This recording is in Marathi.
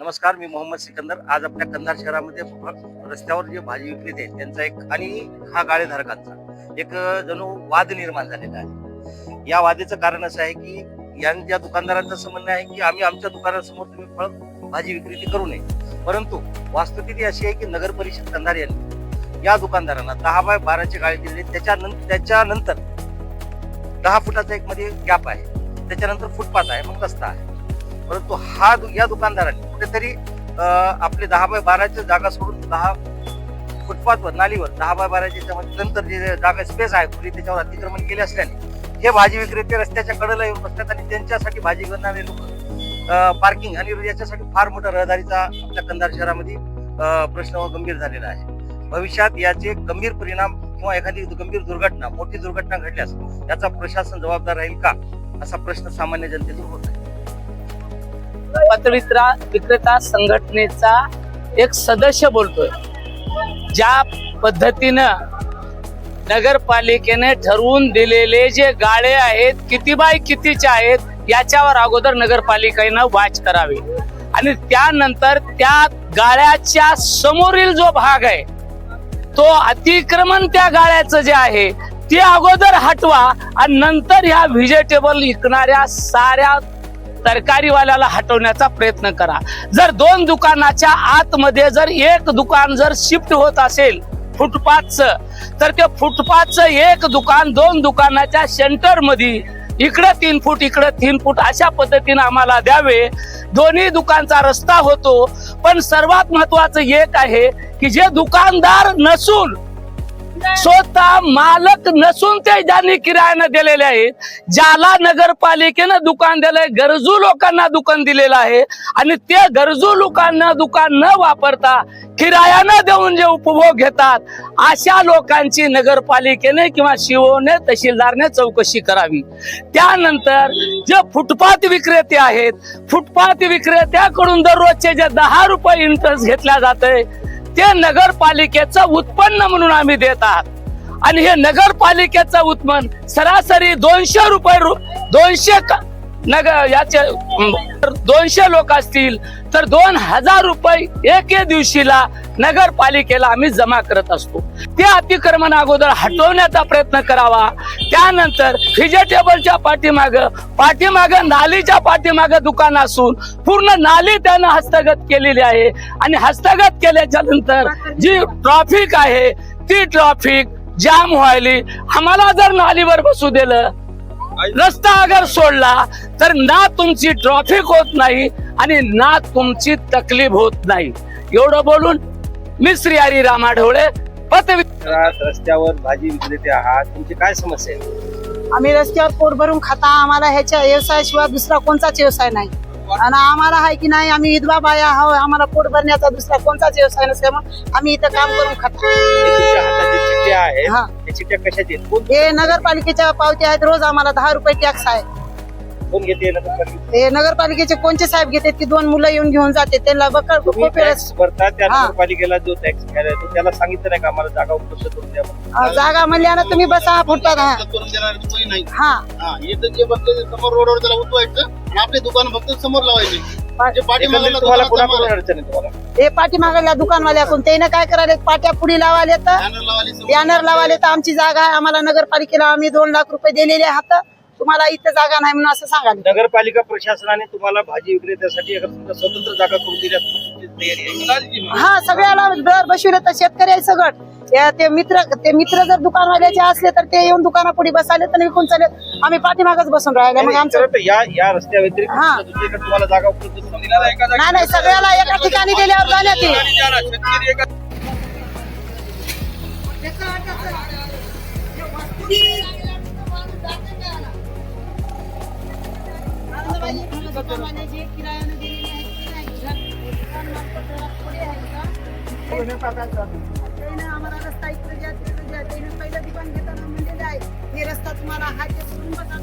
नमस्कार मी मोहम्मद सिकंदर. आज आपल्या कंधार शहरामध्ये रस्त्यावर जे भाजी विक्रेते आहेत त्यांचा एक आणि हा गाळेधारकांचा एक जणू वाद निर्माण झालेला आहे. या वादेचं कारण असं आहे की यांच्या दुकानदारांचं म्हणणं आहे की आम्ही आमच्या दुकानासमोर तुम्ही फळ भाजी विक्रेती करू नये. परंतु वास्तुस्थिती अशी आहे की नगर परिषद कंधार यांनी या दुकानदारांना दहा बाय बाराचे गाळे दिले. त्याच्यानंतर त्याच्यानंतर दहा फुटाचा एक मध्ये गॅप आहे. त्याच्यानंतर फुटपाथ आहे मग रस्ता आहे. परंतु हा दु- या दुकानदारांनी कुठेतरी आपले दहा बाय बाराची जागा सोडून दहा फुटपाथवर नालीवर दहा बाय बाराच्या नंतर जे जागा स्पेस आहे खुली त्याच्यावर अतिक्रमण केले असल्याने हे भाजी विक्रेते रस्त्याच्या कडेला येऊन बसतात आणि त्यांच्यासाठी भाजी करणारे लोक पार्किंग आणि याच्यासाठी फार मोठा रहदारीचा आपल्या कंधार शहरामध्ये प्रश्न गंभीर झालेला आहे. भविष्यात याचे गंभीर परिणाम किंवा एखादी गंभीर दुर्घटना मोठी दुर्घटना घडल्यास याचा प्रशासन जबाबदार राहील का? असा प्रश्न सामान्य जनतेतून होत आहे. पत्रविक्रा विक्रेता संघटनेचा एक सदस्य बोलतोय. ज्या पद्धतीनं नगरपालिकेने ठरवून दिलेले जे गाळे आहेत किती बाय कितीचे आहेत याच्यावर अगोदर नगरपालिकेनं वाच करावी. आणि त्यानंतर त्या गाळ्याच्या समोरील जो भाग आहे तो अतिक्रमण त्या गाळ्याचं जे आहे ते अगोदर हटवा आणि नंतर ह्या व्हिजिटेबल विकणाऱ्या साऱ्या तरकारीवाल्याला हटवण्याचा प्रयत्न करा. जर दोन दुकानाच्या आतमध्ये जर एक दुकान जर शिफ्ट होत असेल फुटपाथचं तर ते फुटपाथचं एक दुकान दोन दुकानाच्या सेंटरमध्ये इकडं तीन फूट इकडं तीन फूट अशा पद्धतीनं आम्हाला द्यावे. दोन्ही दुकानचा रस्ता होतो. पण सर्वात महत्वाचं एक आहे की जे दुकानदार नसून स्वतः मालक नसून ते ज्यांनी किरायानं दिलेले आहेत ज्याला नगरपालिकेनं दुकान दिलंय गरजू लोकांना दुकान दिलेलं आहे आणि ते गरजू लोकांना दुकान न वापरता किरायानं देऊन जे उपभोग घेतात अशा लोकांची नगरपालिकेने किंवा शिवने तहसीलदारने चौकशी करावी. त्यानंतर जे फुटपाथ विक्रेते आहेत फुटपाथ विक्रेत्याकडून दररोजचे जे दहा रुपये इंटरेस्ट घेतल्या आहे ते नगरपालिकेचं उत्पन्न म्हणून आम्ही देत आहात. आणि हे नगरपालिकेचं उत्पन्न सरासरी दोनशे रुपये रु- दोनशे नगर याचे दोनशे लोक असतील तर दोन हजार रुपये एके दिवशीला नगरपालिकेला आम्ही जमा करत असतो. ते अतिक्रमण अगोदर हटवण्याचा प्रयत्न करावा. त्यानंतर व्हेजिटेबलच्या पाठीमाग पाठीमाग नालीच्या पाठीमाग दुकान असून पूर्ण नाली त्यानं हस्तगत केलेली आहे. आणि हस्तगत केल्याच्यानंतर जी ट्रॉफिक आहे ती ट्रॉफिक जाम व्हायली. आम्हाला जर नालीवर बसू दिलं रस्ता अगर सोडला तर ना तुमची ट्रॉफिक होत नाही आणि ना तुमची तकलीफ होत नाही. एवढं बोलून मी श्री हरी रामा शहरात रस्त्यावर भाजी विक्रेते आहात. तुमची काय समस्या आहे? आम्ही रस्त्यावर पोट भरून खाता. आम्हाला ह्याच्या व्यवसायाशिवाय दुसरा कोणताच व्यवसाय नाही. आणि आम्हाला आहे की नाही आम्ही विधवा बाया आहो आम्हाला पोट भरण्याचा दुसरा कोणताच व्यवसाय नसल्यामुळे आम्ही इथं काम करून खातो. हे हा. हे नगरपालिकेच्या पावत्या आहेत. रोज आम्हाला दहा रुपये टॅक्स आहे. कोण घेते नगरपालिका हे नगरपालिकेचे कोणते साहेब घेतात ती दोन मुलं येऊन घेऊन जाते त्यांना बकळ तुम्ही खूप वेळेस टॅक्स भरता त्या हा. नगरपालिकेला जो टॅक्स घ्यायला येतो त्याला सांगितलं नाही का? आम्हाला जागा उपलब्ध करून द्या म्हणून? अं, जागा म्हणल्यानं तुम्ही बसा फुटपाथ हा. करून देणार कोणी नाही. हा. हा जे ते समोर रोडवर त्याला आणि आपले दुकान फक्त समोर लावायचे. पाठीमागं तुम्हाला दुकानात कोणाकडून समोर अडचण आहे तुम्हाला? हे पाठीमागल्या दुकानवाल्याकडून त्याने काय करायला? पाट्या पुढी लावाले तर बॅनर लावायले तर आमची जागा आहे. आम्हाला नगरपालिकेला आम्ही दोन लाख रुपये दिलेले आहात. तुम्हाला इथं जागा नाही म्हणून असं सांगाले नगरपालिका प्रशासनाने तुम्हाला भाजी विक्रेत्यासाठी स्वतंत्र जागा करून मग. हा सगळ्याला दर बसविले तर शेतकरी आहे सगळं. या- ते मित्र ते मित्र जर दुकानवाल्याचे असले तर ते येऊन दुकानापुढे बसाले तर विकून चालेल. आम्ही पाठीमागच बसून राहिले. मग आमचं या या रस्त्या व्यतिरिक्त हा. दुसरीकडे तुम्हाला जागा उपलब्ध करून दिल्या दिलेला एका जागी- नाही नाही सगळ्याला एका ठिकाणी दिल्यावर जाण्यात आम्हाला रस्ता इकडे द्या, तिकडे द्या. त्याने पहिलं दुकान घेताना म्हणजे आहे, हे रस्ता तुम्हाला हा ते सोडून बघा.